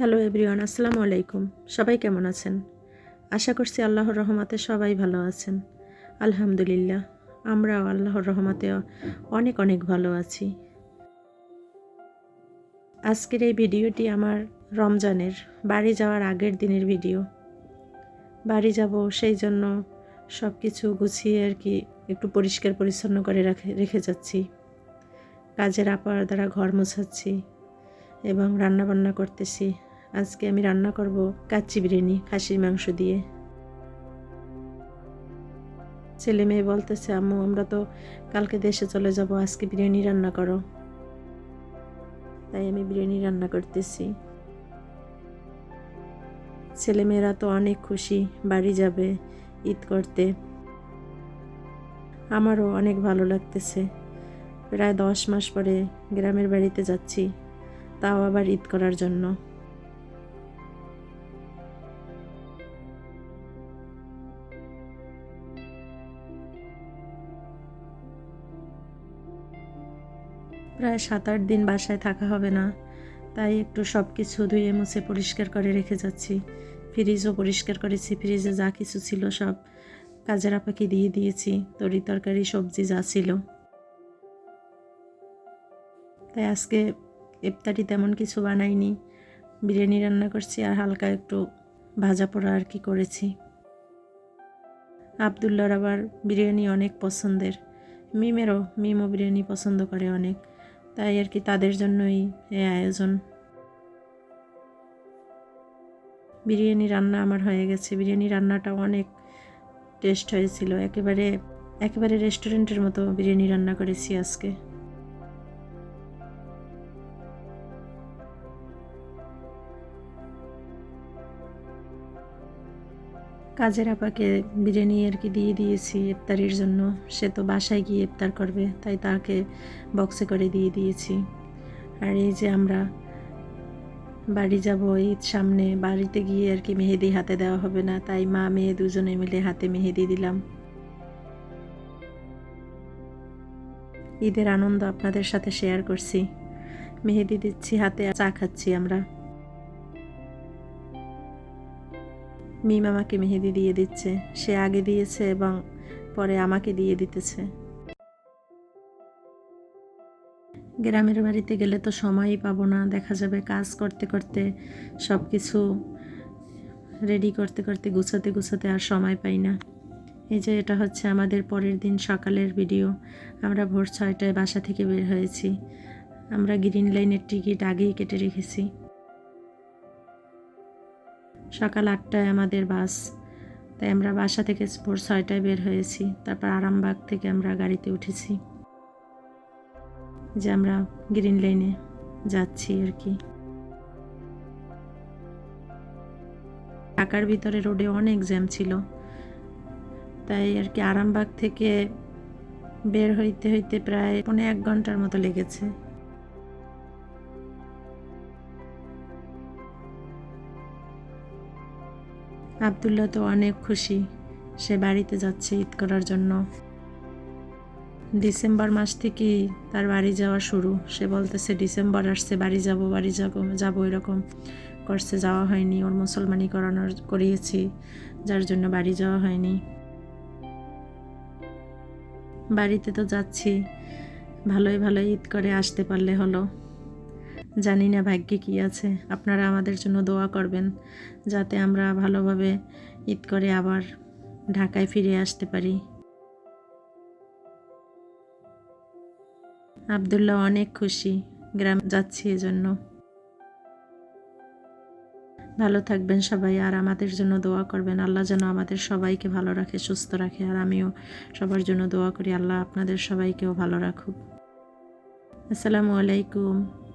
Hello everyone, আসসালামু আলাইকুম। সবাই কেমন আছেন? আশা করছি আল্লাহর রহমতে সবাই ভালো আছেন। আলহামদুলিল্লাহ, আমরাও আল্লাহর রহমতে অনেক অনেক ভালো আছি। আজকের এই ভিডিওটি আমার রমজানের, বাড়ি যাওয়ার আগের দিনের ভিডিও। বাড়ি যাব সেই জন্য সব কিছু গুছিয়ে আর কি একটু পরিষ্কার পরিচ্ছন্ন করে রাখে, রেখে যাচ্ছি। কাজের আপার দ্বারা ঘর মোছাচ্ছি এবং রান্না বান্না করতেছি। আজকে আমি রান্না করব কাচ্চি বিরিয়ানি, খাসির মাংস দিয়ে। ছেলে মেয়ে বলতেছে, আম্মু, আমরা তো কালকে দেশে চলে যাব, আজকে বিরিয়ানি রান্না করো। তাই আমি বিরিয়ানি রান্না করতেছি। ছেলেমেয়েরা তো অনেক খুশি, বাড়ি যাবে, ঈদ করতে। আমারও অনেক ভালো লাগতেছে। প্রায় দশ মাস পরে গ্রামের বাড়িতে যাচ্ছি, তাও আবার ঈদ করার জন্য। প্রায় সাত আট দিন বাসায় থাকা হবে না। তাই একটু সব কিছু ধুয়ে মুছে পরিষ্কার করে রেখে যাচ্ছি। ফ্রিজও পরিষ্কার করেছি, ফ্রিজে যা কিছু ছিল সব কাজের আপাকে দিয়ে দিয়েছি, তরি তরকারি, সবজি যা ছিল। তাই আজকে ইফতারি তেমন কিছু বানাইনি। বিরিয়ানি রান্না করছি আর হালকা একটু ভাজা পোড়া আর কি করেছি। আবদুল্লার আবার বিরিয়ানি অনেক পছন্দের। মিমেরও, মিমও বিরিয়ানি পছন্দ করে অনেক। তাই আর কি তাদের জন্যই এই আয়োজন। বিরিয়ানি রান্না আমার হয়ে গেছে। বিরিয়ানি রান্নাটা অনেক টেস্ট হয়েছিল। একেবারে একেবারে রেস্টুরেন্টের মতো বিরিয়ানি রান্না করেছি আজকে। কাজের আপাকে বিরিয়ানি আর কি দিয়ে দিয়েছি ইফতারির জন্য। সে তো বাসায় গিয়ে ইফতার করবে, তাই তাকে বক্সে করে দিয়ে দিয়েছি। আর এই যে আমরা বাড়ি যাব ঈদ সামনে, বাড়িতে গিয়ে আর কি মেহেদি হাতে দেওয়া হবে না, তাই মা মেয়ে দুজনে মিলে হাতে মেহেদি দিলাম। ঈদের আনন্দ আপনাদের সাথে শেয়ার করছি। মেহেদি দিচ্ছি হাতে চা খাচ্ছি আমরা। মিম আমাকে মেহেদি দিয়ে দিচ্ছে। সে আগে দিয়েছে এবং পরে আমাকে দিয়ে দিতেছে। গ্রামের বাড়িতে গেলে তো সময়ই পাবো না। দেখা যাবে কাজ করতে করতে সব কিছু রেডি করতে করতে গুছাতে গুছাতে আর সময় পাই না। এই যে এটা হচ্ছে আমাদের পরের দিন সকালের ভিডিও আমরা ভোর ছয়টায় বাসা থেকে বের হয়েছি। আমরা গ্রিন লাইনের টিকিট আগেই কেটে রেখেছি। সকাল আটটায় আমাদের বাস। তাই আমরা বাসা থেকে ভোর ছয়টায় বের হয়েছি। তারপর আরামবাগ থেকে আমরা গাড়িতে উঠেছি। যে আমরা গ্রিন লাইনে যাচ্ছি আর কি। ঢাকার ভিতরে রোডে অনেক জ্যাম ছিল। তাই আর কি আরামবাগ থেকে বের হইতে হইতে প্রায় পৌনে এক ঘণ্টার মতো লেগেছে। আবদুল্লাহ তো অনেক খুশি। সে বাড়িতে যাচ্ছে ঈদ করার জন্য। ডিসেম্বর মাস থেকেই তার বাড়ি যাওয়া শুরু। সে বলতেছে, ডিসেম্বর আসছে, বাড়ি যাব বাড়ি যাব, যাব এরকম করছে, যাওয়া হয়নি। ওর মুসলমানি করানোর, করিয়েছি, যার জন্য বাড়ি যাওয়া হয়নি। বাড়িতে তো যাচ্ছি। ভালোই ভালোই ঈদ করে আসতে পারলে হলো। জানি না ভাগ্যে কী আছে। আপনারা আমাদের জন্য দোয়া করবেন, যাতে আমরা ভালোভাবে ঈদ করে আবার ঢাকায় ফিরে আসতে পারি। আবদুল্লাহ অনেক খুশি, গ্রাম যাচ্ছি এজন্য। ভালো থাকবেন সবাই, আর আমাদের জন্য দোয়া করবেন। আল্লাহ যেন আমাদের সবাইকে ভালো রাখে, সুস্থ রাখে, আর আমিও সবার জন্য দোয়া করি। আল্লাহ আপনাদের সবাইকেও ভালো রাখুক। আসসালামু আলাইকুম।